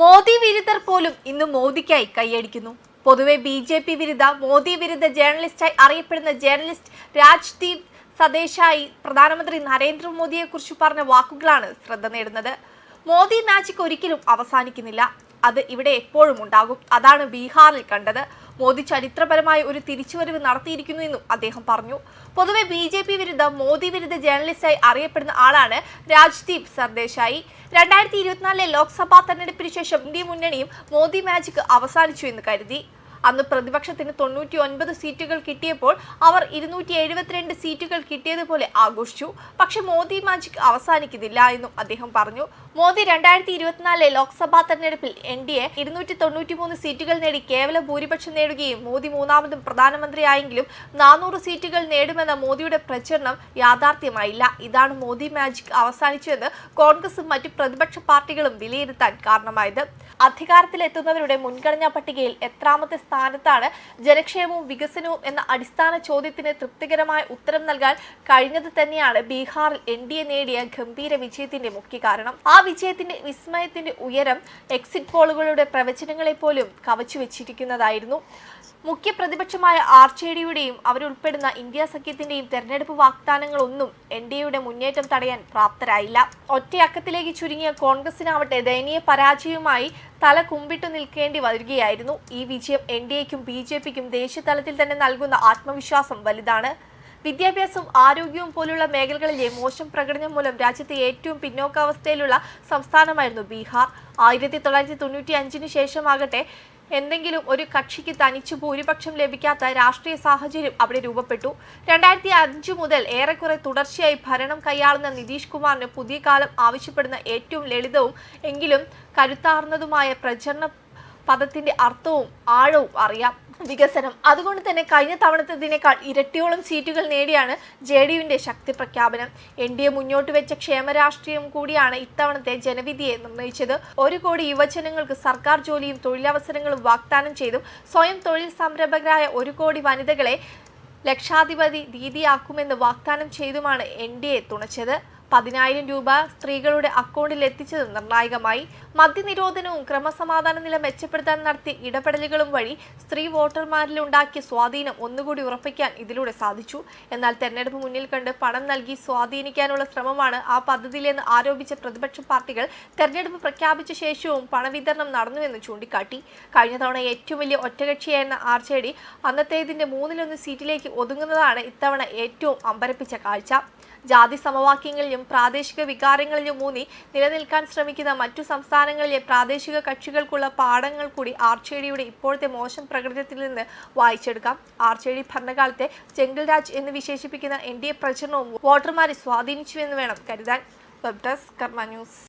മോദി വിരുദ്ധർ പോലും ഇന്ന് മോദിക്കായി കൈയടിക്കുന്നു. പൊതുവെ ബി ജെ പി വിരുദ്ധ മോദി വിരുദ്ധ ജേർണലിസ്റ്റായി അറിയപ്പെടുന്ന ജേർണലിസ്റ്റ് രാജ്ദീപ് സദേശായി പ്രധാനമന്ത്രി നരേന്ദ്രമോദിയെ കുറിച്ച് പറഞ്ഞ വാക്കുകളാണ് ശ്രദ്ധ നേടുന്നത്. മോദി മാജിക് ഒരിക്കലും അവസാനിക്കുന്നില്ല. അത് ഇവിടെ എപ്പോഴും ഉണ്ടാകും. അതാണ് ബീഹാറിൽ കണ്ടത്. മോദി ചരിത്രപരമായ ഒരു തിരിച്ചുവരവ് നടത്തിയിരിക്കുന്നു എന്നും അദ്ദേഹം പറഞ്ഞു. പൊതുവെ ബി ജെ പി വിരുദ്ധ മോദി വിരുദ്ധ ജേർണലിസ്റ്റായി അറിയപ്പെടുന്ന ആളാണ് രാജ്ദീപ് സർദേശായി. രണ്ടായിരത്തി ഇരുപത്തിനാലിലെ ലോക്സഭാ തെരഞ്ഞെടുപ്പിന് ശേഷം ഇന്ത്യ മുന്നണിയും മോദി മാജിക് അവസാനിച്ചു എന്ന് കരുതി. അന്ന് പ്രതിപക്ഷത്തിന് തൊണ്ണൂറ്റി ഒൻപത് സീറ്റുകൾ കിട്ടിയപ്പോൾ അവർ ഇരുന്നൂറ്റി എഴുപത്തിരണ്ട് സീറ്റുകൾ കിട്ടിയതുപോലെ ആഘോഷിച്ചു. പക്ഷെ മോദി മാജിക് അവസാനിക്കുന്നില്ല എന്നും അദ്ദേഹം പറഞ്ഞു. മോദി രണ്ടായിരത്തി ഇരുപത്തിനാലിലെ ലോക്സഭാ തെരഞ്ഞെടുപ്പിൽ എൻ ഡി എ ഇരുന്നൂറ്റി തൊണ്ണൂറ്റി മൂന്ന് സീറ്റുകൾ നേടി കേവല ഭൂരിപക്ഷം നേടുകയും മോദി മൂന്നാമതും പ്രധാനമന്ത്രിയായെങ്കിലും നാനൂറ് സീറ്റുകൾ നേടുമെന്ന മോദിയുടെ പ്രചരണം യാഥാർത്ഥ്യമായില്ല. ഇതാണ് മോദി മാജിക് അവസാനിച്ചുവെന്ന് കോൺഗ്രസും മറ്റു പ്രതിപക്ഷ പാർട്ടികളും വിലയിരുത്താൻ കാരണമായത്. അധികാരത്തിലെത്തുന്നവരുടെ മുൻഗണനാ പട്ടികയിൽ എത്രാമത്തെ സ്ഥാനത്താണ് ജനക്ഷേമവും വികസനവും എന്ന അടിസ്ഥാന ചോദ്യത്തിന് തൃപ്തികരമായ ഉത്തരം നൽകാൻ കഴിഞ്ഞത് തന്നെയാണ് ബീഹാറിൽ എൻ ഡി എ നേടിയ ഗംഭീര വിജയത്തിന്റെ മുഖ്യ കാരണം. ആ വിജയത്തിന്റെ വിസ്മയത്തിന്റെ ഉയരം എക്സിറ്റ് പോളുകളുടെ പ്രവചനങ്ങളെ പോലും കവച്ചു വെച്ചിരിക്കുന്നതായിരുന്നു മുഖ്യ പ്രതിപക്ഷമായ ആർ ജെ ഡിയുടെയും അവരുൾപ്പെടുന്ന ഇന്ത്യ സഖ്യത്തിന്റെയും തെരഞ്ഞെടുപ്പ് വാഗ്ദാനങ്ങളൊന്നും എൻ ഡി എയുടെ മുന്നേറ്റം തടയാൻ പ്രാപ്തരായില്ല. ഒറ്റയക്കത്തിലേക്ക് ചുരുങ്ങിയ കോൺഗ്രസിനാവട്ടെ ദയനീയ പരാജയവുമായി തല കുമ്പിട്ടു നിൽക്കേണ്ടി വരികയായിരുന്നു. ഈ വിജയം എൻ ഡി എക്കും ബി ജെ പിക്കും ദേശീയതലത്തിൽ തന്നെ നൽകുന്ന ആത്മവിശ്വാസം വലുതാണ്. വിദ്യാഭ്യാസവും ആരോഗ്യവും പോലുള്ള മേഖലകളിലെ മോശം പ്രകടനം മൂലം രാജ്യത്തെ ഏറ്റവും പിന്നോക്കാവസ്ഥയിലുള്ള സംസ്ഥാനമായിരുന്നു ബീഹാർ. ആയിരത്തി തൊള്ളായിരത്തി തൊണ്ണൂറ്റി അഞ്ചിന് ശേഷമാകട്ടെ എന്തെങ്കിലും ഒരു കക്ഷിക്ക് തനിച്ചു ഭൂരിപക്ഷം ലഭിക്കാത്ത രാഷ്ട്രീയ സാഹചര്യം അവിടെ രൂപപ്പെട്ടു. രണ്ടായിരത്തി അഞ്ചു മുതൽ ഏറെക്കുറെ തുടർച്ചയായി ഭരണം കൈയാളുന്ന നിതീഷ് കുമാറിന് പുതിയ കാലം ആവശ്യപ്പെടുന്ന ഏറ്റവും ലളിതവും എങ്കിലും കരുത്താർന്നതുമായ പ്രചരണ പദത്തിന്റെ അർത്ഥവും ആഴവും അറിയാം. വികസനം. അതുകൊണ്ട് തന്നെ കഴിഞ്ഞ തവണത്തേതിനേക്കാൾ ഇരട്ടിയോളം സീറ്റുകൾ നേടിയാണ് ജെ ഡി യുവിന്റെ ശക്തി പ്രഖ്യാപനം. എൻ ഡി എ മുന്നോട്ട് വെച്ച ക്ഷേമരാഷ്ട്രീയം കൂടിയാണ് ഇത്തവണത്തെ ജനവിധിയെ നിർണയിച്ചത്. ഒരു കോടി യുവജനങ്ങൾക്ക് സർക്കാർ ജോലിയും തൊഴിലവസരങ്ങളും വാഗ്ദാനം ചെയ്തും സ്വയം തൊഴിൽ സംരംഭകരായ ഒരു കോടി വനിതകളെ ലക്ഷാധിപതി ദീദിയാക്കുമെന്ന് വാഗ്ദാനം ചെയ്തുമാണ് എൻ ഡി എ തുണച്ചത്. പതിനായിരം രൂപ സ്ത്രീകളുടെ അക്കൗണ്ടിൽ എത്തിച്ചത് നിർണായകമായി. മദ്യനിരോധനവും ക്രമസമാധാന നില മെച്ചപ്പെടുത്താൻ നടത്തിയ ഇടപെടലുകളും വഴി സ്ത്രീ വോട്ടർമാരിലുണ്ടാക്കിയ സ്വാധീനം ഒന്നുകൂടി ഉറപ്പിക്കാൻ ഇതിലൂടെ സാധിച്ചു. എന്നാൽ തെരഞ്ഞെടുപ്പ് മുന്നിൽ കണ്ട് പണം നൽകി സ്വാധീനിക്കാനുള്ള ശ്രമമാണ് ആ പദ്ധതിയിലെന്ന് ആരോപിച്ച പ്രതിപക്ഷ പാർട്ടികൾ തെരഞ്ഞെടുപ്പ് പ്രഖ്യാപിച്ച ശേഷവും പണവിതരണം നടന്നുവെന്ന് ചൂണ്ടിക്കാട്ടി. കഴിഞ്ഞ തവണ ഏറ്റവും വലിയ ഒറ്റകക്ഷിയായിരുന്ന ആർ ജെ ഡി അന്നത്തേതിന്റെ മൂന്നിലൊന്ന് സീറ്റിലേക്ക് ഒതുങ്ങുന്നതാണ് ഇത്തവണ ഏറ്റവും അമ്പരപ്പിച്ച കാഴ്ച. ജാതി സമവാക്യങ്ങളിലും പ്രാദേശിക വികാരങ്ങളിലും ഊന്നി നിലനിൽക്കാൻ ശ്രമിക്കുന്ന മറ്റു സംസ്ഥാനങ്ങളിലെ പ്രാദേശിക കക്ഷികൾക്കുള്ള പാഠങ്ങൾ കൂടി ആർ ജെ ഡിയുടെ ഇപ്പോഴത്തെ മോശം പ്രകടനത്തിൽ നിന്ന് വായിച്ചെടുക്കാം. ആർ ജെ ഡി ഭരണകാലത്തെ ചെങ്കിൽ രാജ് എന്ന് വിശേഷിപ്പിക്കുന്ന എൻ ഡി എ പ്രചരണവും വോട്ടർമാരെ സ്വാധീനിച്ചുവെന്ന് വേണം കരുതാൻ. Web desk Karma news.